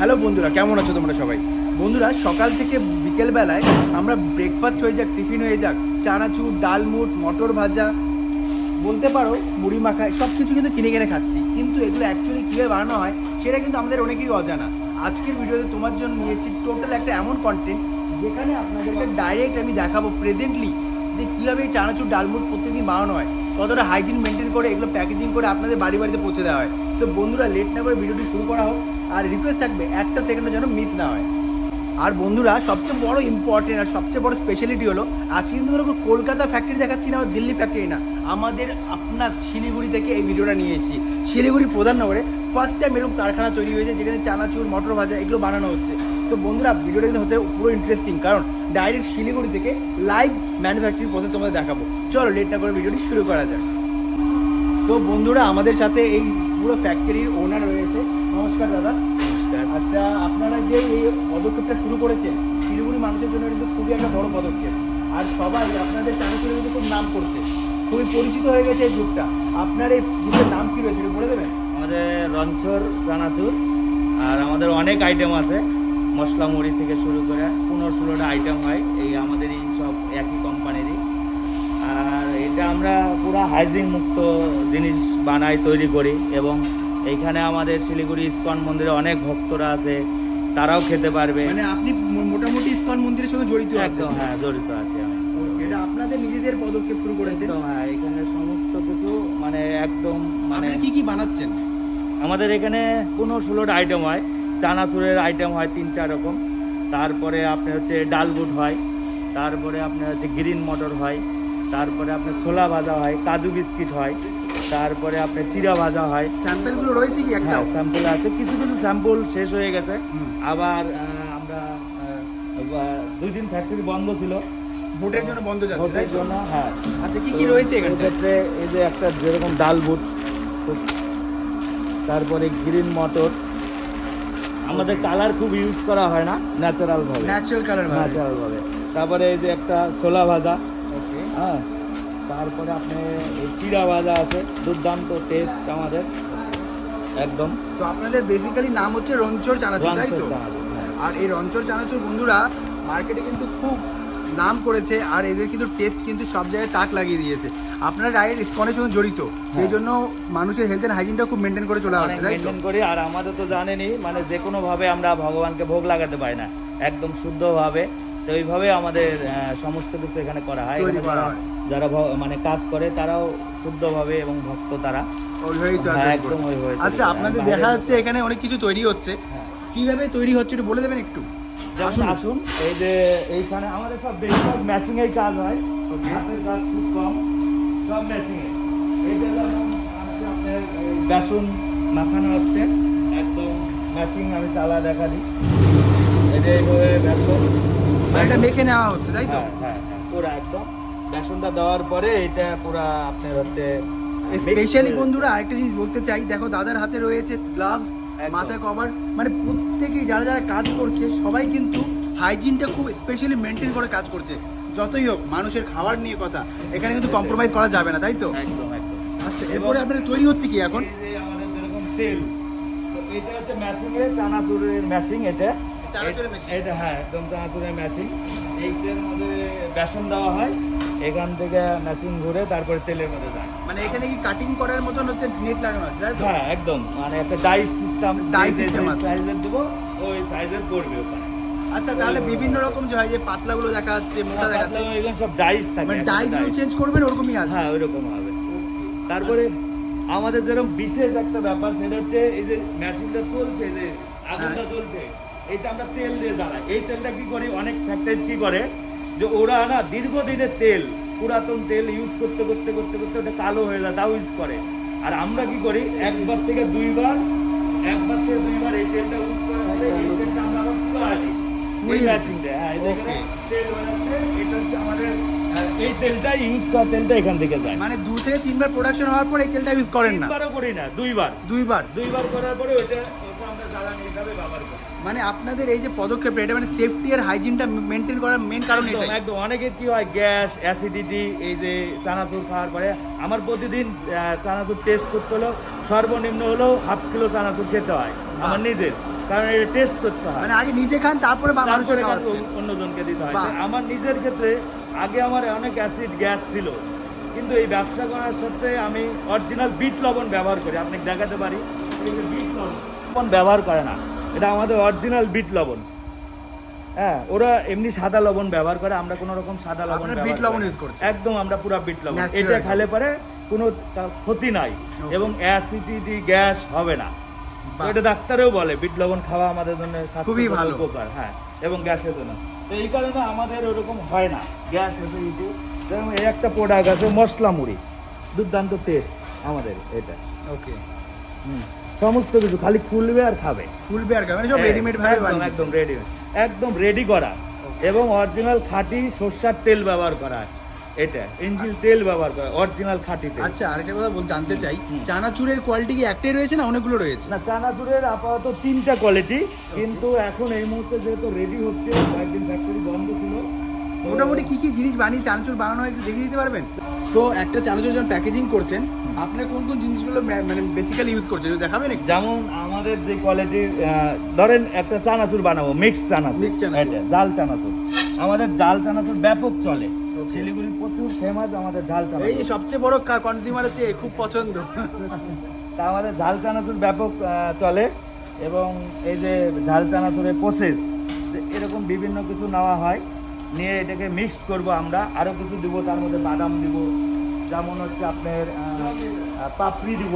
Hello বন্ধুরা, কেমন আছো তোমরা সবাই? বন্ধুরা, সকাল থেকে বিকেল বেলায় আমরা ব্রেকফাস্ট হয়ে যাক, টিফিন হয়ে যাক, চানাচুর ডালমুট মটর ভাজা, বলতে পারো, মুড়ি মাখা সব কিছু কিন্তু কিনে কিনে খাচ্ছি। কিন্তু এগুলো অ্যাকচুয়ালি কীভাবে বানানো হয়, সেটা কিন্তু আমাদের অনেকেরই অজানা। আজকের ভিডিওতে তোমার জন্য নিয়ে এসেছি টোটাল একটা এমন কন্টেন্ট যেখানে আপনাদেরকে ডাইরেক্ট আমি দেখাবো প্রেজেন্টলি যে কীভাবে এই চানাচুর ডালমুট প্রত্যেকদিন বানানো হয়, কতটা হাইজিন মেনটেন করে এগুলো প্যাকেজিং করে আপনাদের বাড়ি বাড়িতে পৌঁছে দেওয়া হয়। তো বন্ধুরা লেট না করে ভিডিওটি শুরু করা হোক। আর রিকোয়েস্ট থাকবে, একটা সেকেন্ডের যেন মিস না হয়। আর বন্ধুরা, সবচেয়ে বড় ইম্পর্টেন্ট আর সবচেয়ে বড় স্পেশালিটি হলো, আজকে কিন্তু কোনো কলকাতা ফ্যাক্টরি দেখাচ্ছি না দিল্লি ফ্যাক্টরি না। আমাদের আপনার শিলিগুড়ি থেকে এই ভিডিওটা নিয়ে এসেছি। শিলিগুড়ির প্রধান নগরে ফার্স্ট টাইম এরকম কারখানা তৈরি হয়েছে, যেখানে চানাচুর, মটর ভাজা এগুলো বানানো হচ্ছে। তো বন্ধুরা ভিডিওটা কিন্তু হচ্ছে পুরো ইন্টারেস্টিং কারণ ডাইরেক্ট শিলিগুড়ি থেকে লাইভ ম্যানুফ্যাকচারিং প্রসেস তোমাদের দেখাবো। চলো লেট না করে ভিডিওটি শুরু করা যাক। তো বন্ধুরা, আমাদের সাথে এই পুরো ফ্যাক্টরির ওনার রয়েছে নমস্কার দাদা। আচ্ছা আপনারা যে এই পদক্ষেপটা শুরু করেছেন শিলিগুড়ি মানুষের জন্য কিন্তু খুবই একটা বড় পদক্ষেপ। আর সবাই আপনাদের চানাচুরের কিন্তু খুব নাম করছে। খুবই পরিচিত হয়ে গেছে এই যুগটা আপনার এই যুগের নাম কি রয়েছে বলে দেবেন? আমাদের রঞ্চর চানাচুর আর আমাদের অনেক আইটেম আছে। মশলা মুড়ি থেকে শুরু করে পনেরো ষোলোটা আইটেম হয় এই আমাদের এই সব একই কোম্পানিরই আর এটা আমরা পুরো হাইজিন মুক্ত জিনিস বানাই তৈরি করি এবং এইখানে আমাদের শিলিগুড়ি ইস্কন মন্দিরে অনেক ভক্তরা আছে তারাও খেতে পারবে। মানে আপনি মোটামুটি ইস্কন মন্দিরের সঙ্গে জড়িত আছেন। হ্যাঁ জড়িত আছি আমি। এটা আপনাদের নিজেদের পদক্ষেপ শুরু করেছেন? হ্যাঁ এখানে সমস্ত কিছু মানে একদম মানে কি কি বানাচ্ছেন? আমাদের এখানে পনেরো ষোলোটা আইটেম হয় চানাচুরের আইটেম হয় তিন চার রকম। তারপরে আপনার হচ্ছে ডাল বুট হয় তারপরে আপনার হচ্ছে গ্রিন মটর হয় তারপরে আপনার ছোলা ভাজা হয় কাজু বিস্কিট হয়। তারপরে আপনার চিরা ভাজা হয়। স্যাম্পেলগুলো রয়েছে কি একটা? স্যাম্পল আছে। কিছু কিছু স্যাম্পল শেষ হয়ে গেছে। আবার আমরা দুই দিন ফ্যাক্টরি বন্ধ ছিল। ভোটের জন্য বন্ধ যাচ্ছে তাই ভোটের? জন্য হ্যাঁ। আচ্ছা কি কি রয়েছে এখানে? এক্ষেত্রে এই যে একটা যেরকম ডাল বুট তারপরে গ্রিন মটর। আমাদের কালার খুব ইউজ করা হয় না ন্যাচারাল ভাবে। ন্যাচারাল কালার ন্যাচারাল ভাবে। তারপরে এই যে একটা ছোলা ভাজা। ওকে হ্যাঁ। তারপরে আপনার এই চিড়া ভাজা আছে দুর্দান্ত টেস্ট আমাদের একদম তো আপনাদের বেসিক্যালি নাম হচ্ছে রঞ্চর চানাচুর তাই তো হ্যাঁ। আর এই রঞ্চর চানাচুর বন্ধুরা মার্কেটে কিন্তু খুব নাম করেছে আর এদের কিন্তু টেস্ট কিন্তু সব জায়গায় তাক লাগিয়ে দিয়েছে। আপনারা ডাইরেক্ট ইসকনের সঙ্গে জড়িত। সেই জন্য মানুষের হেলথ এন্ড হাইজিনটা খুব মেনটেন করে চলে আসছে মেনটেন করি আর আমাদের তো জানেনি মানে যে কোনো ভাবে আমরা ভগবানকে ভোগ লাগাতে পারি না। একদম শুদ্ধভাবে তো ওইভাবে আমাদের সমস্ত কিছু এখানে করা হয়। যারা- মানে কাজ করে তারাও শুদ্ধভাবে এবং ভক্ত তারা। হ্যাঁ, আচ্ছা আপনাদের দেখা যাচ্ছে এখানে অনেক কিছু তৈরি হচ্ছে। হ্যাঁ। কীভাবে তৈরি হচ্ছে একটু বলে দেবেন একটু? যেমন আসুন। আসুন এই যে এইখানে আমাদের সব বেশিরভাগ ম্যাচিং এই কাজ হয়। হাতের কাজ খুব কম সব ম্যাচিং এ। এইটা যেমন আছে আপনার বেসন মাখানো হচ্ছে একদম ম্যাচিং আমি চালা দেখা দিই। এই যে এইভাবে বেসন। এটা মেখে নেওয়া হচ্ছে তাই তো? হ্যাঁ হ্যাঁ হ্যাঁ পুরা একদম। বেসনটা দেওয়ার পরে এটা পুরা আপনার হচ্ছে স্পেশালি বন্ধুরা আরেকটা জিনিস বলতে চাই। দেখো দাদার হাতে রয়েছে গ্লাভ একদম। মাথায় কভার মানে প্রত্যেকেই যারা যারা কাজ করছে সবাই কিন্তু হাইজিনটা খুব স্পেশালি মেনটেন করে কাজ করছে। যতই হোক মানুষের খাবার নিয়ে কথা এখানে কিন্তু কম্প্রোমাইজ করা যাবে না তাই তো? আচ্ছা এরপরে আপনার তৈরি হচ্ছে কি এখন? আমাদের যেরকম তেল এটা হচ্ছে ম্যাশিং এর চানাচুরের ম্যাশিং এটা? এটা হ্যাঁ একদম চানাচুরের ম্যাশিং এইটার মধ্যে বেসন দেওয়া হয়। এখান থেকে ঘুরে তারপরে তেলের মধ্যে যায় মানে এখানে কি কাটিং করার মতন হচ্ছে নেট লাগানো আছে তাই তো? হ্যাঁ একদম। মানে একটা ডাইস সিস্টেম আছে। সাইজের দেবো ওই সাইজের ওখানে। আচ্ছা তাহলে বিভিন্ন রকম যে হয় যে পাতলাগুলো দেখা যাচ্ছে মোটা দেখা যাচ্ছে। এগুলো সব ডাইস থাকে মানে ডাইস চেঞ্জ করবেন ওরকমই আসবে। হ্যাঁ ওইরকম হবে। তারপরে আমাদের যেরকম বিশেষ একটা ব্যাপার সেটা হচ্ছে এই যে মেশিনটা চলছে যে আগুনটা হ্যাঁ। চলছে এটা আমরা তেল দিয়ে জ্বালাই। এই তেলটা কি করি? অনেক ফ্যাক্টরি কি করে? যে ওরা না দীর্ঘদিনের তেল পুরাতন তেল ইউজ করতে করতে করতে করতে ওটা কালো হয়ে যায় তাও ইউজ করে। আর আমরা কি করি? একবার থেকে দুইবার একবার থেকে দুইবার এই তেলটা ইউজ করে হলে এই তেলটা আমরা আবার পুরো দেয় হ্যাঁ এই দেখেন Okay. তেল বানাচ্ছে এটা হচ্ছে আমাদের আহ, এই তেলটা ইউজ করা তেলটা এখান থেকে যায়। মানে দু থেকে তিনবার প্রোডাকশন হওয়ার পর এই তেলটা ইউজ করেন না? তিনবারও করি না দুইবার। দুইবার? দুইবার করার পরে ওটা আমরা জ্বালানি হিসাবে ব্যবহার করি। মানে আপনাদের এই যে পদক্ষেপ এটা মানে সেফটি আর হাইজিনটা মেনটেন করার মেন কারণ এটাই। একদম। অনেকের কি হয় গ্যাস অ্যাসিডিটি এই যে চানাচুর খাওয়ার পরে আমার প্রতিদিন চানাচুর টেস্ট করতে হলেও সর্বনিম্ন হলেও হাফ কিলো চানাচুর খেতে হয় আমার নিজের। কারণ এটা টেস্ট করতে হয়। মানে আগে নিজে খান তারপরে মানুষের অন্যজনকে দিতে হয়। আমার নিজের ক্ষেত্রে আগে আমার অনেক অ্যাসিড গ্যাস ছিল। কিন্তু এই ব্যবসা করার সাথে আমি অরিজিনাল বিট লবণ ব্যবহার করি আপনাকে দেখাতে পারি। বিট লবণ। ব্যবহার করে না এটা আমাদের অরিজিনাল বিট লবণ। হ্যাঁ ওরা এমনি সাদা লবণ ব্যবহার করে আমরা কোনো রকম সাদা লবণ বিট লবণ ইউজ করছি একদম আমরা পুরো বিট লবণ। এটা। খেলে পরে কোনো ক্ষতি নাই এবং অ্যাসিডিটি গ্যাস হবে না। এটা ডাক্তারেও বলে বিট লবণ খাওয়া আমাদের জন্য খুবই ভালো। উপকার হ্যাঁ এবং গ্যাসের জন্য। তো এই কারণে আমাদের ওরকম হয় না। গ্যাস অ্যাসিডিটি যেমন এই একটা প্রোডাক্ট আছে মশলা মুড়ি। দুর্দান্ত টেস্ট আমাদের এটা। ওকে হুম। সমস্ত কিছু খালি খুলবে আর খাবে। ফুল বেয়ার খাবে সব হ্যাঁ, রেডিমেড ভাবে একদম বানিয়ে একদম রেডি একদম রেডি করা। এবং অরিজিনাল খাঁটি সর্ষার তেল ব্যবহার করা। হয়। এটা ইঞ্জিল তেল ব্যবহার করা অরিজিনাল খাঁটি তেল আচ্ছা আরেকটা কথা বলতে জানতে চাই। চানাচুরের কোয়ালিটি কি একটাই রয়েছে না অনেকগুলো রয়েছে? না চানাচুরের আপাতত তিনটা কোয়ালিটি কিন্তু এখন এই মুহূর্তে যেহেতু রেডি হচ্ছে কয়েকদিন ফ্যাক্টরি বন্ধ ছিল মোটামুটি কি কি জিনিস বানিয়ে চানাচুর বানানো হয় একটু দেখিয়ে দিতে পারবেন? তো একটা চানাচুর যখন প্যাকেজিং করছেন আপনারা কোন কোন জিনিসগুলো মানে বেসিক্যালি ইউজ করছেন দেখাবেন যেমন আমাদের যে কোয়ালিটির ধরেন একটা চানাচুর বানাবো মিক্স চানাচুর। Mix চানাচুর। এটা, জাল চানাচুর। আমাদের জাল চানাচুর ব্যাপক চলে. শিলিগুড়ি প্রচুর ফেমাস আমাদের ঝাল এই যে চানাচুর সবচেয়ে বড় কনজিউমার হচ্ছে এ, খুব পছন্দ তা আমাদের ঝাল চানাচুর ব্যাপক আহ, চলে এবং এই যে ঝাল চানাচুরের প্রসেস এরকম বিভিন্ন কিছু নেওয়া হয় নিয়ে এটাকে মিক্সড করব আমরা আরও কিছু দিব তার মধ্যে বাদাম দিব যেমন হচ্ছে আপনার আহ, আহ, পাপড়ি দিব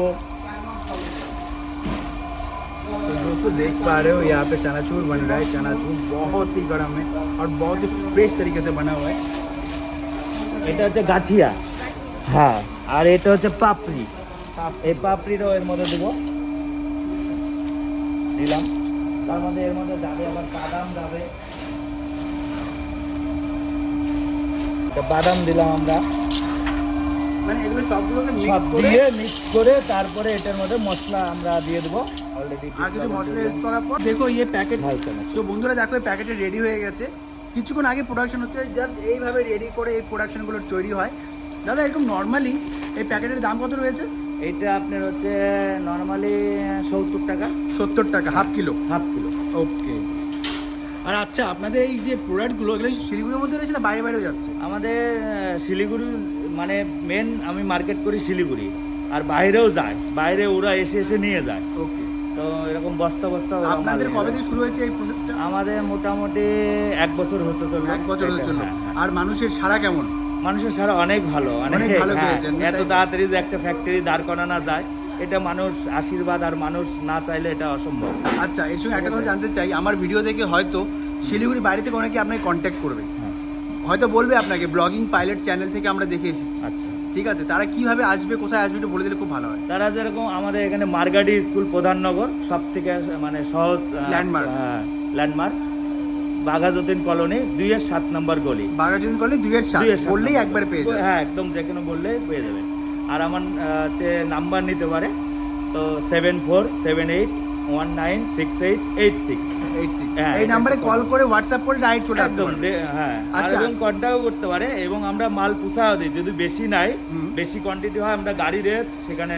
तो दोस्तों देख पा रहे हो यहाँ पे चनाचूर बन रहा है चनाचूर बहुत ही गर्म है और बहुत ही फ्रेश तरीके से बना हुआ है এটা হচ্ছে গাঠিয়া। হ্যাঁ আর এটা হচ্ছে পাপড়ি। এই পাপড়িটাও এর মধ্যে দেবো। দিলাম। তার মধ্যে এর মধ্যে যাবে আবার বাদাম যাবে। বাদাম দিলাম আমরা। মানে এগুলো সবগুলোকে সব মিক্স করে দিয়ে মিক্স করে তারপরে এটার মধ্যে মশলা আমরা দিয়ে দেবো। অলরেডি আর কিছু মশলা ইউজ করার পর দেখো ইয়ে প্যাকেট তো বন্ধুরা দেখো এই প্যাকেটে রেডি হয়ে গেছে। কিছুক্ষণ আগে প্রোডাকশন হচ্ছে জাস্ট এইভাবে রেডি করে এই প্রোডাকশনগুলো তৈরি হয়। দাদা এরকম নর্মালি এই প্যাকেটের দাম কত রয়েছে? এটা আপনার হচ্ছে নর্মালি সত্তর টাকা। সত্তর টাকা half kilo half kilo okay আর আচ্ছা আপনাদের এই যে প্রোডাক্টগুলো এগুলো শিলিগুড়ির মধ্যে রয়েছে না বাইরে বাইরেও যাচ্ছে? আমাদের শিলিগুড়ি মানে মেন আমি মার্কেট করি শিলিগুড়ি। আর বাইরেও যায় বাইরে ওরা এসে এসে নিয়ে যায়। ওকে তো এরকম বস্তা বস্তা আপনাদের কবে থেকে শুরু হয়েছে এই প্রসেসটা আমাদের মোটামুটি এক বছর হতে চলবে এক বছর হয়ে এটা, চলল। হ্যাঁ, হ্যাঁ। আর মানুষের সারা কেমন? মানুষের সারা অনেক ভালো অনেক ভালো হ্যাঁ, এত? তাড়াতাড়ি যে একটা ফ্যাক্টরি দাঁড় করানো যায় এটা মানুষ আশীর্বাদ আর মানুষ না চাইলে এটা অসম্ভব। আচ্ছা এর সঙ্গে একটা কথা জানতে চাই আমার ভিডিও দেখে হয়তো শিলিগুড়ি বাইরে থেকে অনেকে আপনাকে কন্ট্যাক্ট করবে। হ্যাঁ, হয়তো বলবে আপনাকে ব্লগিং পাইলট চ্যানেল থেকে আমরা দেখে এসেছি। আচ্ছা। ঠিক আছে তারা কীভাবে আসবে কোথায় আসবে একটু বলে দিলে খুব ভালো হয়। তারা যেরকম আমাদের এখানে মার্গাডি স্কুল প্রধাননগর সব থেকে মানে সহজ Landmark. ল্যান্ডমার্ক বাঘাযতীন কলোনি দুইয়ের সাত নম্বর গলি। করলে দুইয়ের সাত। দুইয়ের সাত বললেই। একবার পেয়ে যাবে। হ্যাঁ একদম যে কোনো বললে পেয়ে যাবে। আর আমার হচ্ছে নাম্বার নিতে পারে। তো seven four seven eight one nine six eight eight six এই নাম্বারে কল করে হোয়াটসঅ্যাপ করে ডাইরেক্ট চলে আসতে পারবে। হ্যাঁ আচ্ছা। এবং কন্ট্যাক্টও করতে পারে এবং আমরা মাল পুষাও দিই যদি বেশি নাই বেশি কোয়ান্টিটি হয় আমরা গাড়ি রেট সেখানে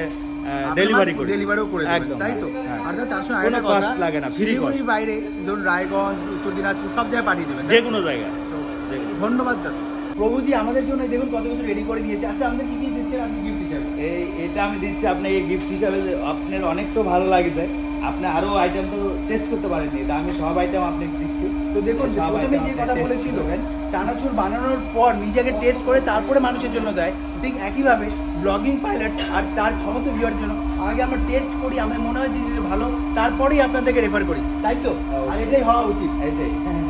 ডেলিভারি করি। ডেলিভারিও করে দেবেন তাই তো? হ্যাঁ। আর তার সঙ্গে আরেকটা কথা লাগে না, free শিলিগুড়ির বাইরে ধরুন রায়গঞ্জ উত্তর দিনাজপুর সব জায়গায় পাঠিয়ে দেবেন যে কোনো জায়গায় ধন্যবাদ দাদা। প্রভুজি আমাদের জন্য দেখুন কত কিছু রেডি করে দিয়েছে। আচ্ছা আমাদের কি কি দিচ্ছেন? আপনি গিফট হিসাবে। এই এটা আমি দিচ্ছি আপনি এই গিফট হিসাবে আপনার অনেক তো ভালো লাগছে। আপনি আরও আইটেম তো টেস্ট করতে পারেননি। এটা আমি সব আইটেম আপনাকে দিচ্ছি। তো দেখুন প্রথমে যে কথা বলেছিল চানাচুর বানানোর পর নিজেকে টেস্ট করে তারপরে মানুষের জন্য দেয়। ঠিক একইভাবে ব্লগিং পাইলট আর তার সমস্ত ভিউয়ার জন্য। আগে আমরা টেস্ট করি আমাদের মনে হয় যে ভালো তারপরেই আপনাদেরকে রেফার করি। তাই তো? আর এটাই হওয়া উচিত। এটাই। ধন্যবাদ